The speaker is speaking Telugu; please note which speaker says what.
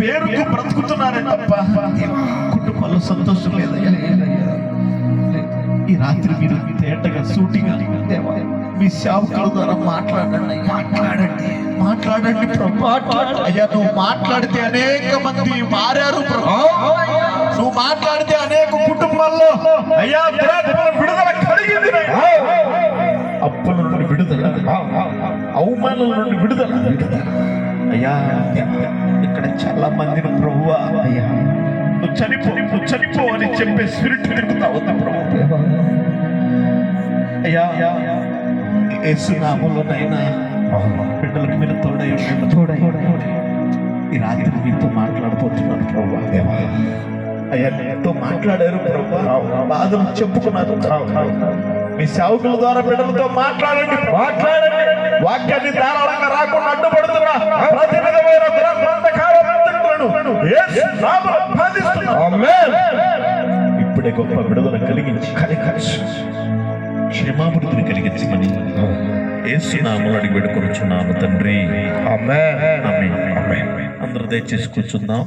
Speaker 1: పేరుకు బ్రతుకుతున్నారే తప్ప కుటుంబాల్లో సంతోషం లేదయ్యా. ఈ రాత్రి మీరు తేటగా సూటిగా మీ సేవకుల ద్వారా మాట్లాడండి మాట్లాడండి. మాట్లాడండి అయ్యా నువ్వు మాట్లాడితే అనేక మంది మారారు నువ్వు మాట్లాడితే అనేక కుటుంబాల్లో అయ్యా విడుదల కలిగింది. అప్పుల నుండి విడుదల. అవమానాల నుండి విడుదల. అయ్యా ఇక్కడ చాలా మందిని ప్రభువా. అయ్యా నువ్వు చనిపో నువ్వు చనిపో అని చెప్పే స్పిరిట్ తిరుగుతా ఉంది ప్రభు అయ్యా యేసు నామంలోనైనా బిడ్డలకు మీరు తోడై. తోడై ఈ రాత్రి మీతో మాట్లాడబోతున్నాను ప్రభు అయ్యా ఎంతో మాట్లాడారు ప్రభు బాధలు చెప్పుకున్నారు. మీ సేవకుల ద్వారా బిడ్డలతో మాట్లాడండి. మాట్లాడండి. వాక్యాన్ని ధారాళంగా రాకుండా అడ్డుపడుతున్నా. ఇప్పుడే గొప్ప విడుదల కలిగించి క్షమాభివృద్ధిని కలిగించమని యేసు నామములు అడిగి పెడుకొనుచున్నాము తండ్రి. అందరూ దయచేసి కూర్చుందాం.